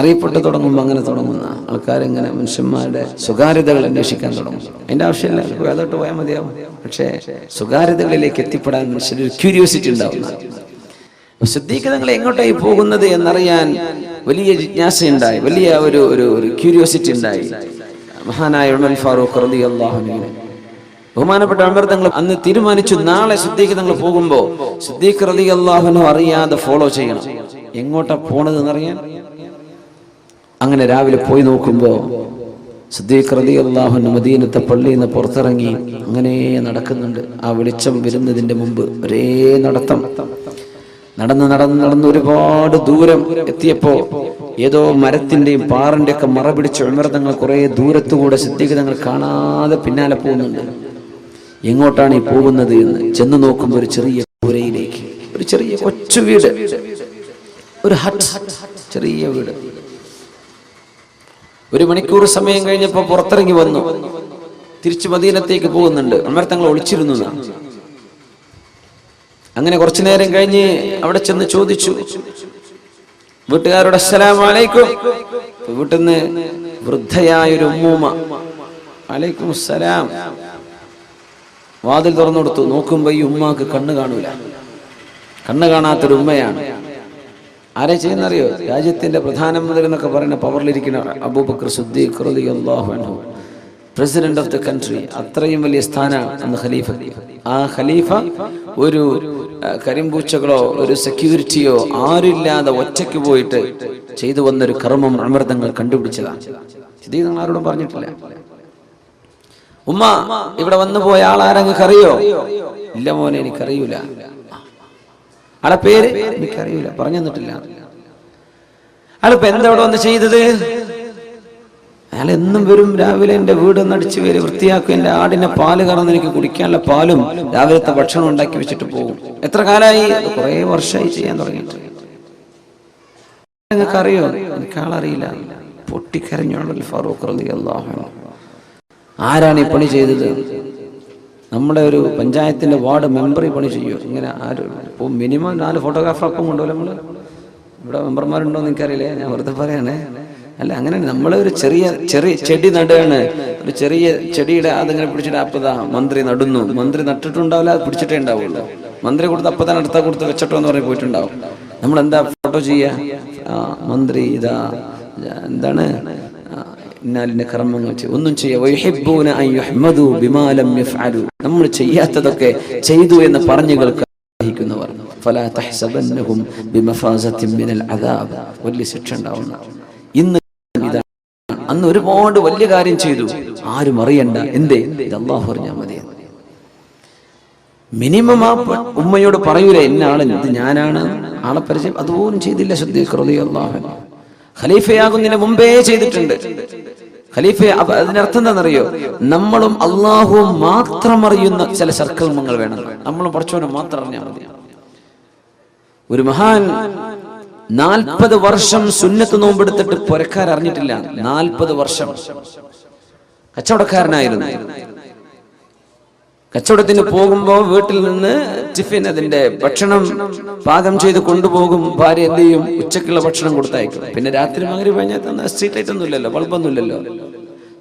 അറിയപ്പെട്ട് തുടങ്ങുമ്പോൾ അങ്ങനെ തുടങ്ങുന്ന ആൾക്കാരിങ്ങനെ മനുഷ്യന്മാരുടെ സ്വകാര്യതകൾ അന്വേഷിക്കാൻ തുടങ്ങും. അതിന്റെ ആവശ്യമില്ല. വേദോട്ട് പോയാൽ മതിയാവും. പക്ഷേ സ്വകാര്യതകളിലേക്ക് എത്തിപ്പെടാൻ മനുഷ്യരൊരു ക്യൂരിയോസിറ്റി ഉണ്ടാവുന്ന സിദ്ദീഖ് എങ്ങോട്ടായി പോകുന്നത് എന്നറിയാൻ വലിയ ജിജ്ഞാസയുണ്ടായി വലിയ ഒരു ഒരു ക്യൂരിയോസിറ്റി ഉണ്ടായി. മഹാനായ ഉമർ ഫാറൂഖ് റളിയല്ലാഹു അൻഹുവിനെ ബഹുമാനപ്പെട്ട അമൃതങ്ങൾ തങ്ങൾ അന്ന് തീരുമാനിച്ചു നാളെ സിദ്ദീഖ് പോകുമ്പോൾ സിദ്ദീഖ് റളിയല്ലാഹു അൻഹു അറിയാതെ ഫോളോ ചെയ്യണം. എങ്ങോട്ടാ പോണത് എന്നറിയാൻ അങ്ങനെ രാവിലെ പോയി നോക്കുമ്പോൾ സിദ്ദീഖ് മദീനത്തെ പള്ളിയിൽ നിന്ന് പുറത്തിറങ്ങി അങ്ങനെ നടക്കുന്നുണ്ട്. ആ വെളിച്ചം വരുന്നതിന്റെ മുമ്പ് ഒരേ നടത്തം. നടന്ന് നടന്ന് നടന്ന് ഒരുപാട് ദൂരം എത്തിയപ്പോ ഏതോ മരത്തിന്റെയും പാറിന്റെ ഒക്കെ മറ പിടിച്ച് ഉമർതങ്ങൾ കുറെ ദൂരത്തുകൂടെ സിദ്ദീഖ് കാണാതെ പിന്നാലെ പോകുന്നുണ്ട്. എങ്ങോട്ടാണ് ഈ പോകുന്നത് എന്ന് ചെന്ന് നോക്കുമ്പോൾ ഒരു ചെറിയ പുരയിലേക്ക് ഒരു ചെറിയ കൊച്ചു വീട് ഒരു ഹട്ട് ചെറിയ വീട്. ഒരു മണിക്കൂർ സമയം കഴിഞ്ഞപ്പോൾ പുറത്തിറങ്ങി വന്നു. തിരിച്ചു മദീനത്തേക്ക് പോകുന്നുണ്ട്. ഉമർ തങ്ങൾ ഒളിച്ചിരുന്നു അങ്ങനെ കുറച്ചു നേരം കഴിഞ്ഞ് അവിടെ ചെന്ന് ചോദിച്ചു വീട്ടുകാരോട് അസ്സലാമു അലൈക്കും. വൃദ്ധയായ ഒരു ഉമ്മൂമ്മ അലൈക്കും അസ്സലാം. വാതിൽ തുറന്നു കൊടുത്തു. നോക്കുമ്പോ ഈ ഉമ്മാക്ക് കണ്ണ് കാണൂല. കണ്ണ് കാണാത്തൊരു ഉമ്മയാണ്. ആരെ ചെയ്യുന്നറിയോ? രാജ്യത്തിന്റെ പ്രധാനമന്ത്രി എന്നൊക്കെ പറയുന്ന പവറിലിരിക്കുന്ന അബൂബക്കർ സുദ്ദീഖ് അൻഹു. പ്രസിഡന്റ് ഓഫ് ദ കൺട്രി അത്രയും വലിയ സ്ഥാനമാണ് അന്ന് ഖലീഫ. ആ ഖലീഫ ഒരു കരിമ്പൂച്ചകളോ ഒരു സെക്യൂരിറ്റിയോ ആരില്ലാതെ ഒറ്റയ്ക്ക് പോയിട്ട് ചെയ്തു വന്നൊരു കർമ്മം അമൃതങ്ങൾ കണ്ടുപിടിച്ചതാണ് നിങ്ങൾ ആരോടും പറഞ്ഞിട്ടില്ല. ഉമ്മ ഇവിടെ വന്നു പോയ ആളാരെങ്ങൾക്ക് അറിയോ ഇല്ല മോനെ എനിക്കറിയൂല. ആളെ പേര് എനിക്കറിയില്ല പറഞ്ഞു തന്നിട്ടില്ല. ആളിപ്പോ എന്താ അവിടെ വന്ന് ചെയ്തത്? അയാൾ എന്നും വരും രാവിലെ എന്റെ വീട് ഒന്ന് അടിച്ചു വരും വൃത്തിയാക്കും എന്റെ ആടിനെ പാൽ കറന്ന് എനിക്ക് കുടിക്കാനുള്ള പാലും രാവിലത്തെ ഭക്ഷണം ഉണ്ടാക്കി വെച്ചിട്ട് പോകും. എത്ര കാലമായി കുറെ വർഷമായി ചെയ്യാൻ തുടങ്ങിയിട്ട്. നിങ്ങൾക്ക് അറിയോ എനിക്ക് ആളറിയില്ല. പൊട്ടിക്കരഞ്ഞോളൂ ഫാറൂഖ് ആരാണ് ഈ പണി ചെയ്തത്? നമ്മുടെ ഒരു പഞ്ചായത്തിന്റെ വാർഡ് മെമ്പറി പണി ചെയ്യോ ഇങ്ങനെ ആര്? മിനിമം നാല് ഫോട്ടോഗ്രാഫർ അപ്പം കൊണ്ടുപോലും നമ്മൾ. ഇവിടെ മെമ്പർമാരുണ്ടോ എന്ന് എനിക്കറിയില്ലേ ഞാൻ വെറുതെ പറയണേ. അല്ല അങ്ങനെ നമ്മൾ ഒരു ചെറിയ ചെറിയ ചെടി നടുകയാണ്. ഒരു ചെറിയ ചെടിയുടെ അതിങ്ങനെ പിടിച്ചിട്ട് അപ്പതാ മന്ത്രി നടുന്നു. മന്ത്രി നട്ടിട്ടുണ്ടാവില്ല അത് പിടിച്ചിട്ടേ ഉണ്ടാവുള്ളൂ. മന്ത്രി കൊടുത്ത് അപ്പതാൻ അടുത്ത കൊടുത്ത് വെച്ചിട്ടോ എന്ന് പറഞ്ഞ് പോയിട്ടുണ്ടാവും. നമ്മൾ എന്താ ഫോട്ടോ ചെയ്യാ? മന്ത്രി ഇതാ എന്താണ്? ഇന്നാലിന്റെ കർമ്മങ്ങൾ ഒന്നും ചെയ്യാ. നമ്മൾ ചെയ്യാത്തതൊക്കെ ചെയ്തു എന്ന് പറഞ്ഞു മിനൽ അദാബ്. വലിയ ശിക്ഷ ഉണ്ടാവുന്ന. ഇന്ന് അന്ന് ഒരുപാട് വലിയ കാര്യം ചെയ്തു. ആരും അറിയണ്ട. എന്തേ? അള്ളാഹു അറിഞ്ഞാൽ മതി. മിനിമം ആ ഉമ്മയോട് പറയൂലേ എന്ന ആൾ ഇത് ഞാനാണ് ആളെ പരിചയം. അതുപോലും ചെയ്തില്ല ശ്രദ്ധിക്കുന്നു ഖലീഫയാകുന്നതിന് മുമ്പേ ചെയ്തിട്ടുണ്ട്. ഖലീഫ അതിനർത്ഥം എന്താണെന്നറിയോ? നമ്മളും അള്ളാഹുവും മാത്രം അറിയുന്ന ചില സർക്കർമ്മങ്ങൾ വേണം. നമ്മളും പഠിച്ചവനെ മാത്രം അറിഞ്ഞാൽ മതി. ഒരു മഹാൻ നാൽപ്പത് വർഷം സുന്നത്ത് നോമ്പെടുത്തിട്ട് പുരക്കാർ അറിഞ്ഞിട്ടില്ല നാൽപ്പത് വർഷം. കച്ചവടക്കാരനായിരുന്നു. കച്ചവടത്തിന് പോകുമ്പോൾ വീട്ടിൽ നിന്ന് ടിഫിൻ അതിന്റെ ഭക്ഷണം പാകം ചെയ്ത് കൊണ്ടുപോകും. ഭാര്യ എന്ത് ചെയ്യും? ഉച്ചക്കുള്ള ഭക്ഷണം കൊടുത്തയക്കും. പിന്നെ രാത്രി മകരി കഴിഞ്ഞാൽ തന്നെ സ്ട്രീറ്റ് ലൈറ്റ് ഒന്നും ഇല്ലല്ലോ ബൾബൊന്നും ഇല്ലല്ലോ.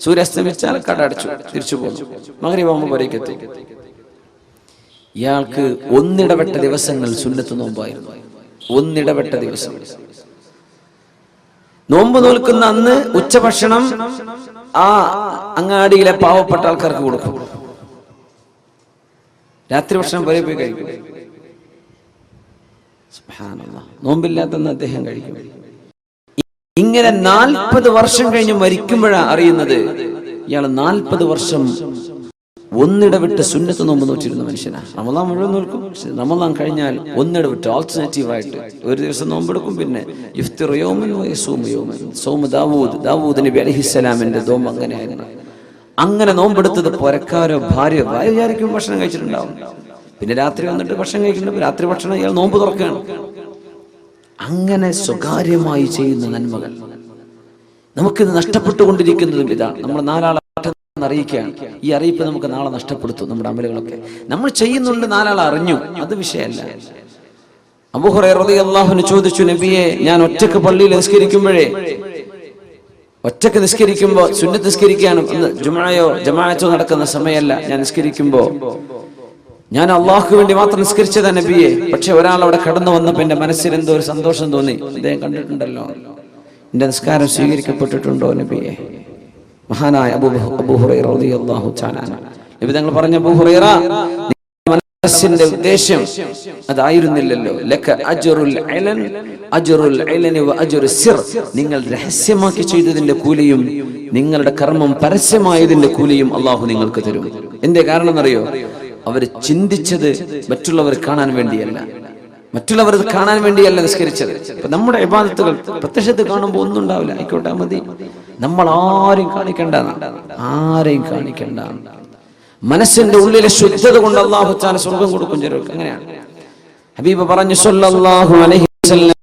സൂര്യാസ്തമിച്ചാൽ കട അടച്ചു തിരിച്ചു പോകും. മകരി പോകുമ്പോൾ വരേക്ക് എത്തി. ഇയാൾക്ക് ഒന്നിടപെട്ട ദിവസങ്ങൾ സുന്നത്ത് നോമ്പായിരുന്നു. ഒന്നിടപെട്ട ദിവസം. നോമ്പ് നോൽക്കുന്ന അന്ന് ഉച്ചഭക്ഷണം ആ അങ്ങാടിയിലെ പാവപ്പെട്ട ആൾക്കാർക്ക് കൊടുക്കും. രാത്രി ഭക്ഷണം വരെ പോയി കഴിക്കും. നോമ്പില്ലാത്തന്ന് അദ്ദേഹം കഴിക്കും. ഇങ്ങനെ നാൽപ്പത് വർഷം കഴിഞ്ഞ് മരിക്കുമ്പോഴാണ് അറിയുന്നത്. ഇയാൾ നാൽപ്പത് വർഷം ഒന്നിടവിട്ട് സുന്നത്ത് നോമ്പ് നോച്ചിരുന്ന മനുഷ്യനാ. റമദാൻ മുഴുവൻ നോക്കും റമദാൻ കഴിഞ്ഞാൽ ഒന്നിടവിട്ട് ആൾട്ടർനേറ്റീവ് ആയിട്ട് ഒരു ദിവസം നോമ്പെടുക്കും പിന്നെ ഇഫ്തിർ യൗമൻ സൗമ ദാവൂദ്. ദാവൂദ് നബി അലൈഹിസ്സലാമിന്റെ നോമ്പ് അങ്ങനെയായിരുന്നു. അങ്ങനെ നോമ്പെടുത്തത് പുരക്കാരോ ഭാര്യയോ ഭാര്യ വിചാരിക്കും ഭക്ഷണം കഴിച്ചിട്ടുണ്ടാവും. പിന്നെ രാത്രി വന്നിട്ട് ഭക്ഷണം കഴിക്കുന്നുണ്ട്. രാത്രി ഭക്ഷണം ഇയാൾ നോമ്പ് തുറക്കുകയാണ്. അങ്ങനെ സ്വകാര്യമായി ചെയ്യുന്ന നന്മകൾ. നമുക്കിത് നഷ്ടപ്പെട്ടുകൊണ്ടിരിക്കുന്നതും ഇതാണ്. നമ്മൾ നാലാളെ അറിയിക്കുകയാണ്. ഈ അറിയിപ്പ് നമുക്ക് നാളെ നഷ്ടപ്പെടുത്തും നമ്മുടെ അമലുകളൊക്കെ. നമ്മൾ ചെയ്യുന്നുണ്ട് നാലാൾ അറിഞ്ഞു. അത് വിഷയമല്ല. റളിയല്ലാഹു അൻഹു ചോദിച്ചു നബിയെ ഞാൻ ഒറ്റയ്ക്ക് പള്ളിയിൽ നിസ്കരിക്കുമ്പോഴേ ഒറ്റയ്ക്ക് നിസ്കരിക്കുമ്പോൾ സുന്നത്ത് നിസ്കരിക്കാനും ഇന്ന് ജുമായോ ജമാഅത്തോ നടക്കുന്ന സമയമല്ല. ഞാൻ നിസ്കരിക്കുമ്പോൾ ഞാൻ അള്ളാഹുക്ക് വേണ്ടി മാത്രം നിസ്കരിച്ചതാ നബിയെ. പക്ഷെ ഒരാൾ അവിടെ കടന്നു വന്നപ്പോ എന്റെ മനസ്സിൽ എന്തോ ഒരു സന്തോഷം തോന്നി. അദ്ദേഹം കണ്ടിട്ടുണ്ടല്ലോ. എന്റെ നിസ്കാരം സ്വീകരിക്കപ്പെട്ടിട്ടുണ്ടോ നബിയെ? മഹാനായ അബൂ അബൂ ഹുറൈറ റളിയല്ലാഹു തആല നബി തങ്ങൾ പറഞ്ഞ അബൂ ഹുറൈറ മനസ്സിന്റെ ഉദ്ദേശം അതായിരുന്നില്ലല്ലോ. ലക്ക അജ്റുൽ അലൻ അജ്റുൽ വ അജ്റുൽ സിർ. നിങ്ങൾ രഹസ്യമാക്കി ചെയ്തതിന്റെ കൂലിയും നിങ്ങളുടെ കർമ്മം പരസ്യമായതിന്റെ കൂലിയും അള്ളാഹു നിങ്ങൾക്ക് തരും. എന്തേ കാരണം എന്നറിയോ? അവർ ചിന്തിച്ചത് മറ്റുള്ളവർ കാണാൻ വേണ്ടിയല്ല. മറ്റുള്ളവർ കാണാൻ വേണ്ടിയല്ല നിസ്കരിച്ചത്. ഇപ്പൊ നമ്മുടെ ഇബാദത്തുകൾ പ്രത്യക്ഷത്തിൽ കാണുമ്പോൾ ഒന്നും ഉണ്ടാവില്ല. ആയിക്കോട്ടെ മതി. നമ്മൾ ആരെയും കാണിക്കണ്ട ആരെയും കാണിക്കണ്ട മനസ്സിന്റെ ഉള്ളിലെ ശുദ്ധത കൊണ്ട് അള്ളാഹു താല സ്വർഗം കൊടുക്കും ചിലർക്ക് അങ്ങനെയാണ്. ഹബീബ് പറഞ്ഞു സല്ലല്ലാഹു അലൈഹി വസല്ലം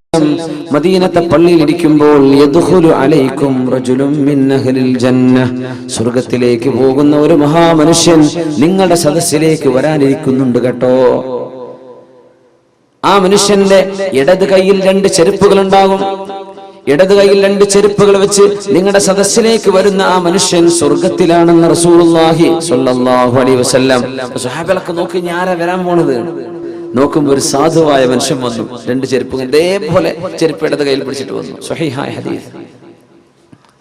മദീനത്തെ പള്ളിയിൽ ഇരിക്കുമ്പോൾ യദ്ഖുലു അലൈക്കും അഹ്ലിൽ ജന്ന സ്വർഗത്തിലേക്ക് പോകുന്ന ഒരു മഹാമനുഷ്യൻ നിങ്ങളുടെ സദസ്സിലേക്ക് വരാനിരിക്കുന്നുണ്ട് കേട്ടോ. ആ മനുഷ്യന്റെ ഇടത് കയ്യിൽ രണ്ട് ചെരുപ്പുകൾ ഉണ്ടാകും. ഇടത് കൈയിൽ രണ്ട് ചെരുപ്പുകൾ വെച്ച് നിങ്ങളുടെ സദസ്സിലേക്ക് വരുന്ന ആ മനുഷ്യൻ സ്വർഗത്തിലാണെന്ന് റസൂലുള്ളാഹി സ്വല്ലല്ലാഹു അലൈഹി വസല്ലം. നോക്കി ആരാ വരാൻ പോണത്? നോക്കുമ്പോൾ ഒരു സാധുവായ മനുഷ്യൻ വന്നു. രണ്ട് ചെരുപ്പ് ഇതേപോലെ ചെരുപ്പ് ഇടത് കയ്യിൽ പിടിച്ചിട്ട് വന്നു. സ്വഹീഹായ ഹദീസ്.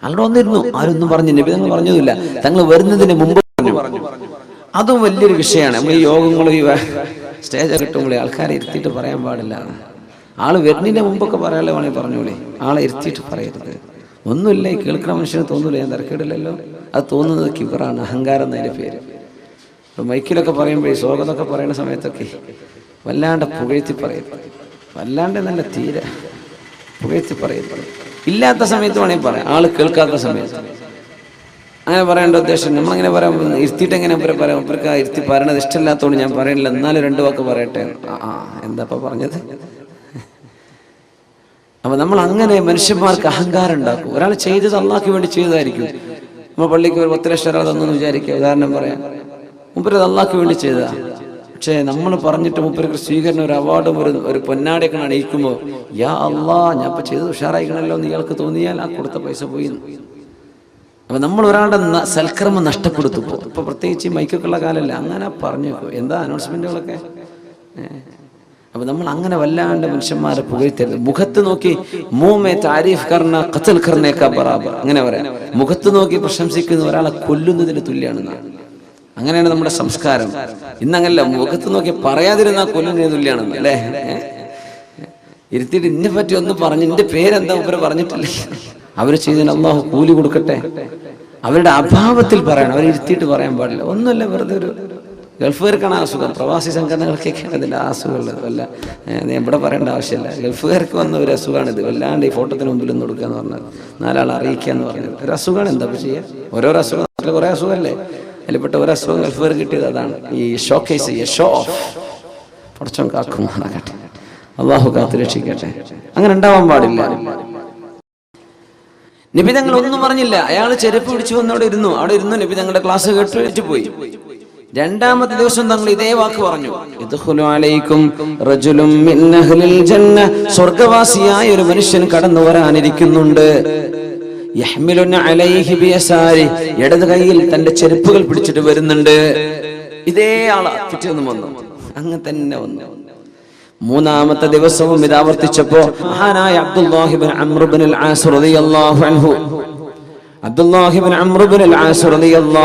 അവിടെ വന്നിരുന്നു. ആരൊന്നും പറഞ്ഞു നബി തങ്ങൾ പറഞ്ഞതുമില്ല തങ്ങൾ വരുന്നതിന് മുമ്പ് പറഞ്ഞു. അതും വലിയൊരു വിഷയമാണ്. നമ്മൾ ഈ യോഗങ്ങളും ഈ സ്റ്റേജ് കിട്ടുമ്പോഴേ ആൾക്കാരെ ഇരുത്തിയിട്ട് പറയാൻ പാടില്ല. ആൾ വരുന്നതിന്റെ മുമ്പൊക്കെ പറയാനുള്ള വേണമെങ്കിൽ പറഞ്ഞോളേ ആളെ ഇരുത്തിയിട്ട് പറയരുത്. ഒന്നുമില്ല ഈ കേൾക്കുന്ന മനുഷ്യന് തോന്നൂല ഞാൻ തിരക്കേടില്ലല്ലോ. അത് തോന്നുന്നത് കിബറാണ് അഹങ്കാരം എന്നതിന്റെ പേര്. മൈക്കിലൊക്കെ പറയുമ്പോഴേ സ്വാഗതമൊക്കെ പറയുന്ന സമയത്തൊക്കെ വല്ലാണ്ട് പുകഴ്ത്തി പറയരുത്. വല്ലാണ്ട് നല്ല തീരെ പുകഴ്ത്തി പറയരുത്. ഇല്ലാത്ത സമയത്ത് വേണമെങ്കിൽ പറയാം. ആൾ കേൾക്കാത്ത സമയത്ത്. അങ്ങനെ പറയേണ്ട ഉദ്ദേശം നമ്മളങ്ങനെ പറയാം ഇരുത്തിയിട്ട് എങ്ങനെ അവരെ പറയാം? അവർക്ക് ഇരുത്തി പറയണത് ഇഷ്ടമില്ലാത്തതുകൊണ്ട് ഞാൻ പറയണില്ല. എന്നാലും രണ്ട് വാക്ക് പറയട്ടെ. ആ എന്താ പറഞ്ഞത്? അപ്പൊ നമ്മൾ അങ്ങനെ മനുഷ്യന്മാർക്ക് അഹങ്കാരം ഉണ്ടാക്കും ഒരാൾ ചെയ്തത് അള്ളാഹ്ക്ക് വേണ്ടി ചെയ്തതായിരിക്കും നമ്മൾ പള്ളിക്ക് ഒരു പത്ത് ലക്ഷം രൂപ തന്നു വിചാരിക്കുക ഉദാഹരണം പറയാം മുപ്പര് അള്ളാഹ്ക്ക് വേണ്ടി ചെയ്തതാ പക്ഷേ നമ്മൾ പറഞ്ഞിട്ട് മുപ്പരക്ക് സ്വീകരണം ഒരു അവാർഡും ഒരു ഒരു പൊന്നാടിയൊക്കെ അണിയിക്കുമ്പോൾ യാ അള്ളാ ഞാൻ ഇപ്പൊ ചെയ്തത് ഉഷാറായിക്കണല്ലോ എന്ന് ഇയാൾക്ക് തോന്നിയാൽ ആ കൊടുത്ത പൈസ പോയി. അപ്പൊ നമ്മൾ ഒരാളുടെ സൽക്രമം സൽക്കർമ്മം നഷ്ടപ്പെടുത്തു ഇപ്പൊ പ്രത്യേകിച്ച് ഈ മൈക്കൊക്കെയുള്ള കാലല്ല അങ്ങനെ പറഞ്ഞു. എന്താ അനൗൺസ്മെന്റുകളൊക്കെ ഏഹ്. അപ്പൊ നമ്മൾ അങ്ങനെ വല്ലാണ്ട് മനുഷ്യന്മാരെ പുകഴ്ത്തരുത്. മുഖത്ത് നോക്കി മൂമേ താരീഫ് കർണ കത്തൽ കർണേക്ക ബറാബർ. അങ്ങനെ പറയാം. മുഖത്ത് നോക്കി പ്രശംസിക്കുന്ന ഒരാളെ കൊല്ലുന്നതിന് തുല്യമാണ് അങ്ങനെയാണ് നമ്മുടെ സംസ്കാരം. ഇന്നങ്ങനല്ല മുഖത്ത് നോക്കി പറയാതിരുന്നാൽ കൊല്ലുന്നതിന് തുല്യാണ് അല്ലേ? ഇരുത്തിയിട്ട് ഇന്നെ പറ്റി ഒന്ന് പറഞ്ഞു എന്റെ പേരെന്താ ഇവർ പറഞ്ഞിട്ടില്ലേ? അവർ ചെയ്തതിന് അള്ളാഹു കൂലി കൊടുക്കട്ടെ. അവരുടെ അഭാവത്തിൽ പറയണം. അവർ ഇരുത്തിയിട്ട് പറയാൻ പാടില്ല. ഒന്നുമല്ല വെറുതെ ഒരു ഗൾഫുകാർക്കാണ് അസുഖം. പ്രവാസി സംഘടനകൾക്കൊക്കെയാണ് ഇതിന്റെ അസുഖമുള്ളത്. വല്ല എവിടെ പറയേണ്ട ആവശ്യമില്ല. ഗൾഫുകാർക്ക് വന്ന ഒരു അസുഖമാണ് ഇത് വല്ലാണ്ട് ഈ ഫോട്ടോത്തിന് മുമ്പിൽ ഒന്ന് കൊടുക്കുക എന്ന് പറഞ്ഞത് നാലാൾ അറിയിക്കുക എന്ന് പറഞ്ഞത് ഒരു അസുഖമാണ്. എന്താ ചെയ്യുക ഓരോ അസുഖം കുറെ അസുഖമല്ലേ? അതിൽപ്പെട്ട ഒരു അസുഖം ഗൾഫുകാർ കിട്ടിയത് അതാണ് ഈ ഷോ കേസ് ഷോ ഓഫ്. പടച്ചോൻ കാക്കുമാറാകട്ടെ അള്ളാഹു കാത്തു രക്ഷിക്കട്ടെ. അങ്ങനെ ഉണ്ടാവാൻ പാടില്ല. നബി തങ്ങൾ ഒന്നും പറഞ്ഞില്ല. അയാൾ ചെരുപ്പ് പിടിച്ചു വന്നവിടെ ഇരുന്നു. അവിടെ ഇരുന്നു നബി തങ്ങളുടെ ക്ലാസ് കേട്ട് പോയി. രണ്ടാമത്തെ ദിവസം തങ്ങൾ ഇതേ വാക്ക് പറഞ്ഞു. സ്വർഗവാസിയായ ഒരു മനുഷ്യൻ കടന്നു വരാനിരിക്കുന്നുണ്ട്. ഇടത് കൈയിൽ തന്റെ ചെരുപ്പുകൾ പിടിച്ചിട്ട് വരുന്നുണ്ട്. ഇതേ ആളാ പിറ്റേന്ന് വന്നു. അങ്ങനെ തന്നെ വന്നു. മൂന്നാമത്തെ ദിവസവും ഇത് ആവർത്തിച്ചപ്പോ മഹാനായ അബ്ദുല്ലാഹിബിൻ അമ്രുബിൻ അൻഹു.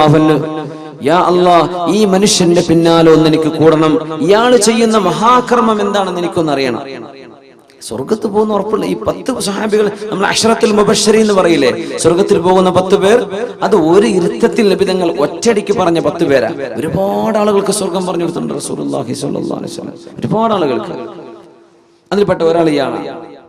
അൻഹു യാ അള്ളാ ഈ മനുഷ്യന്റെ പിന്നാലെ ഒന്ന് എനിക്ക് കൂടണം. ഇയാൾ ചെയ്യുന്ന മഹാകർമ്മം എന്താണെന്ന് എനിക്കൊന്ന് അറിയണം. സ്വർഗത്ത് പോകുന്ന ഉറപ്പുള്ള ഈ പത്ത് സഹാബികൾ നമ്മൾ അഷറത്തിൽ മുബശ്ശരി എന്ന് പറയില്ലേ? സ്വർഗത്തിൽ പോകുന്ന പത്ത് പേർ അത് ഒരു ഇരുത്തത്തിൽ ലഭിതങ്ങൾ ഒറ്റടിക്ക് പറഞ്ഞ പത്ത് പേരാ. ഒരുപാട് ആളുകൾക്ക് സ്വർഗം പറഞ്ഞു കൊടുത്തിട്ടുണ്ട് ഒരുപാട് ആളുകൾക്ക്. അതിൽപ്പെട്ട ഒരാൾ